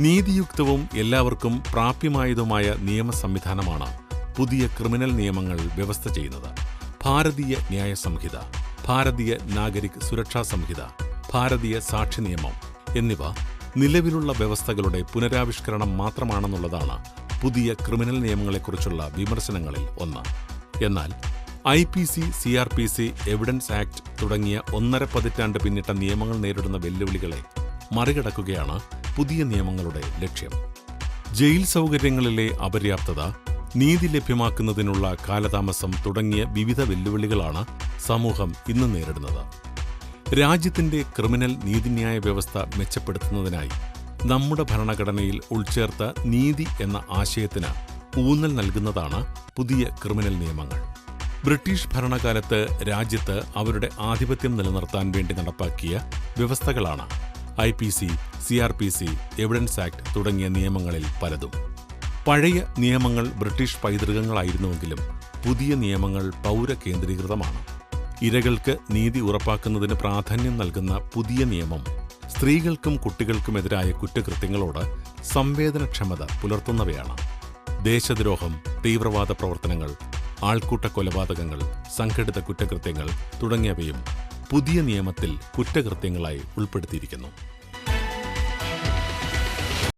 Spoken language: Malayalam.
നീതിയുക്തവും എല്ലാവർക്കും പ്രാപ്യമായതുമായ നിയമ സംവിധാനമാണ് പുതിയ ക്രിമിനൽ നിയമങ്ങൾ വ്യവസ്ഥ ചെയ്യുന്നത്. ഭാരതീയ ന്യായ സംഹിത ഭാരതീയ നാഗരിക് സുരക്ഷാ സംഹിത ഭാരതീയ സാക്ഷി നിയമം എന്നിവ നിലവിലുള്ള വ്യവസ്ഥകളുടെ പുനരാവിഷ്കരണം മാത്രമാണെന്നുള്ളതാണ് പുതിയ ക്രിമിനൽ നിയമങ്ങളെക്കുറിച്ചുള്ള വിമർശനങ്ങളിൽ ഒന്ന്. എന്നാൽ I P C C R P C evidence act തുടങ്ങിയ ഒന്നര പതിറ്റാണ്ട് പിന്നിട്ട നിയമങ്ങൾ നേരിടുന്ന വെല്ലുവിളികളെ മറികടക്കുകയാണ് പുതിയ നിയമങ്ങളുടെ ലക്ഷ്യം. ജയിൽ സൗകര്യങ്ങളിലെ അപര്യാപ്തത നീതി ലഭ്യമാക്കുന്നതിനുള്ള കാലതാമസം തുടങ്ങിയ വിവിധ വെല്ലുവിളികളാണ് സമൂഹം ഇന്ന് നേരിടുന്നത്. രാജ്യത്തിന്റെ ക്രിമിനൽ നീതിന്യായ വ്യവസ്ഥ മെച്ചപ്പെടുത്തുന്നതിനായി നമ്മുടെ ഭരണഘടനയിൽ ഉൾച്ചേർത്ത നീതി എന്ന ആശയത്തിന് ഊന്നൽ നൽകുന്നതാണ് പുതിയ ക്രിമിനൽ നിയമങ്ങൾ. ബ്രിട്ടീഷ് ഭരണകാലത്ത് രാജ്യത്ത് അവരുടെ ആധിപത്യം നിലനിർത്താൻ വേണ്ടി നടപ്പാക്കിയ വ്യവസ്ഥകളാണ് I P C C R P C evidence act തുടങ്ങിയ നിയമങ്ങളിൽ പലതും. പഴയ നിയമങ്ങൾ ബ്രിട്ടീഷ് പൈതൃകങ്ങളായിരുന്നുവെങ്കിലും പുതിയ നിയമങ്ങൾ പൗരകേന്ദ്രീകൃതമാണ്. ഇരകൾക്ക് നീതി ഉറപ്പാക്കുന്നതിന് പ്രാധാന്യം നൽകുന്ന പുതിയ നിയമം സ്ത്രീകൾക്കും കുട്ടികൾക്കുമെതിരായ കുറ്റകൃത്യങ്ങളോട് സംവേദനക്ഷമത പുലർത്തുന്നവയാണ്. ദേശദ്രോഹം തീവ്രവാദ പ്രവർത്തനങ്ങൾ ആൾക്കൂട്ട കൊലപാതകങ്ങൾ സംഘടിത കുറ്റകൃത്യങ്ങൾ തുടങ്ങിയവയും പുതിയ നിയമത്തിൽ കുറ്റകൃത്യങ്ങളായി ഉൾപ്പെടുത്തിയിരിക്കുന്നു